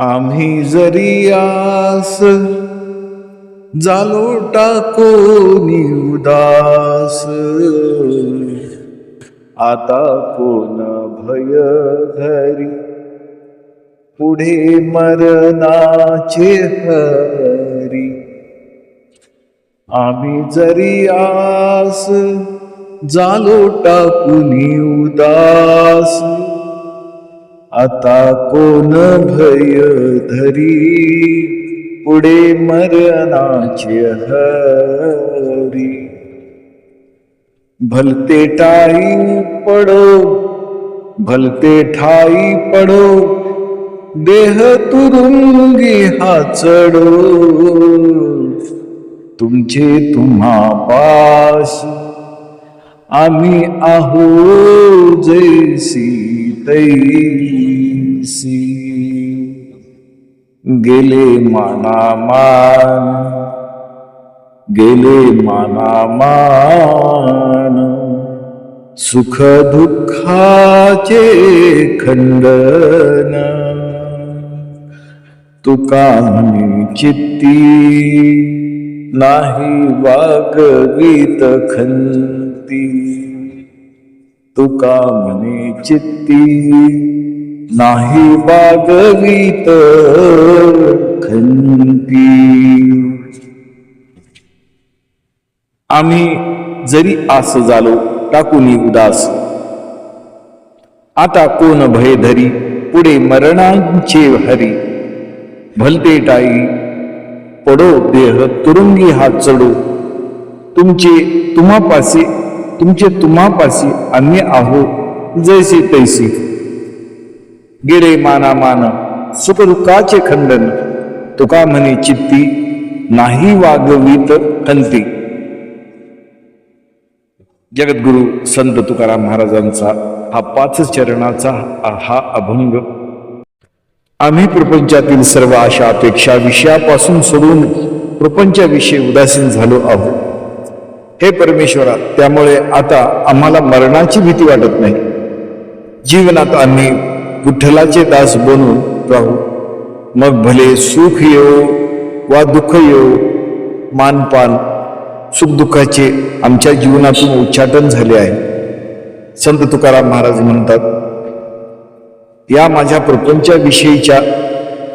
आम्ही जरी आस जालो टाको उदास. आता कोण भय घरी? पुढे मरणाचे हरी. आम्ही जरी आस जालो टाकून उदास. आता कोण भय धरी? पुढे मरणाचे हरी. भलते टाई पडो भलते ठाई पडो देह तुरुंगी हा चढो. तुमचे तुम्हा पास आम्ही आहो जैसी. तैसी गेले मानामान गेले मानामान. सुख दुःखाचे खंडन तुका चित्ती नाही वागवीत खंती. तुका म्हणे चित्ती. नाही बागवीत खंती. आम्ही जरी आस झालो टाकूनी उदास. आता कोण भय धरी पुढे मरणांचे हरी. भलते टाई पडो देह तुरुंगी हात चढो. तुमचे तुम्हापासे तुमचे तुम्हापासी आम्ही आहो जैसे तैसी. गेले माना मान सुख दुःखाचे खंडन. तुका म्हणे चित्ती नाही वागवीत खंती. जगद्गुरु संत तुकाराम महाराजांचा हा पाच चरणाचा हा अभंग. आम्ही प्रपंचातील सर्व आशा अपेक्षा विषयापासून सोडून प्रपंचाविषयी उदासीन झालो आहोत. हे परमेश्वरा त्यामुळे आता आम्हाला मरणाची भीती वाटत नाही. जीवनात आम्ही विठ्ठलाचे दास बनून राहू. मग भले सुख येऊ वा दुःख येऊ मानपान सुखदुःखाचे आमच्या जीवनातून उच्चाटन झाले आहे. संत तुकाराम महाराज म्हणतात या माझ्या प्रपंचाविषयीच्या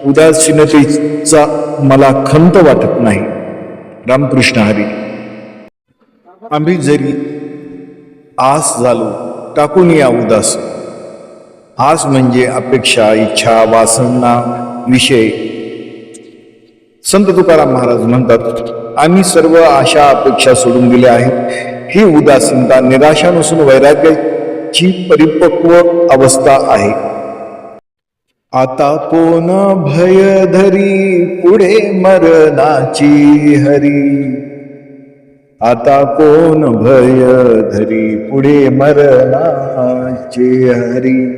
उदासीनतेचा मला खंत वाटत नाही. रामकृष्ण हरी. आम्ही जरी आस झालो टाकून या उदास. आस म्हणजे अपेक्षा इच्छा वासना विषय. संत तुकाराम महाराज म्हणतात आम्ही सर्व आशा अपेक्षा सोडून दिल्या आहेत. ही उदासीनता निराशा नसून वैराग्याची परिपक्व अवस्था आहे. आता कोण भय धरी पुढे मरणाची हरी? आता कोण भय धरी पुढे मरणाचे हरी?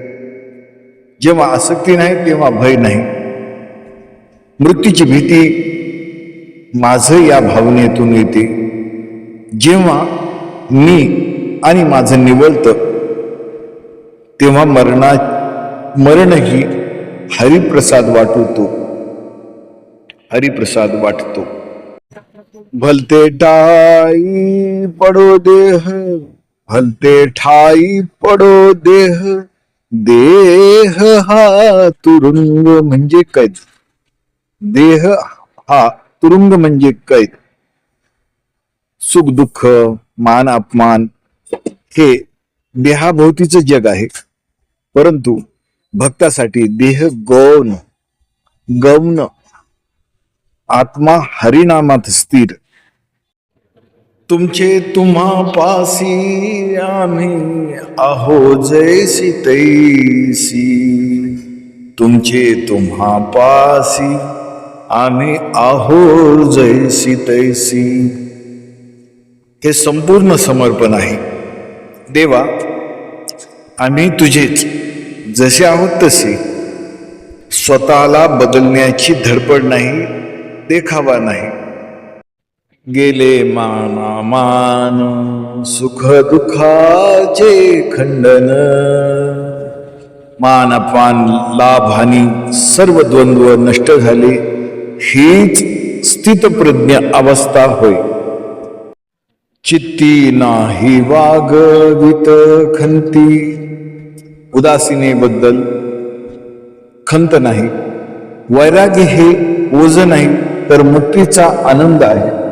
जेव्हा आसक्ती नाही तेव्हा भय नाही. मृत्यूची भीती माझं या भावनेतून येते. जेव्हा मी आणि माझं निवळत तेव्हा मरणा मरणही हरिप्रसाद वाटतो. हरिप्रसाद वाटतो. भलते टाई पडो देह भलते ठाई पडो देह। देह हा तुरुंग म्हणजे कैद। देह हा तुरुंग म्हणजे कैद। सुख दुःख मान अपमान हे देहाभोवतीचं जग आहे. परंतु भक्तासाठी देह गौण गौण आत्मा हरिनामात स्थिर. तुमचे तुम्हा पासी आम्ही आहो जैसी तैसी. तुमचे तुम्हा पासी आम्ही आहो जैसी तैसी. हे संपूर्ण समर्पण आहे. देवा आम्ही तुझेच जसे आहोत तसे. स्वतःला बदलण्याची धडपड नाही देखावा नाही. गेले माना मान सुख दुखाचे खंडन. मान अपमान लाभ सर्व द्वंद्व नष्ट झाले हीच स्थितप्रज्ञ अवस्था होय. चित्ती नाही वागवित खंती उदासीनेबद्दल खंत नाही. वैराग्य हे ओझ नाही. तर मुक्तीचा आनंद आहे.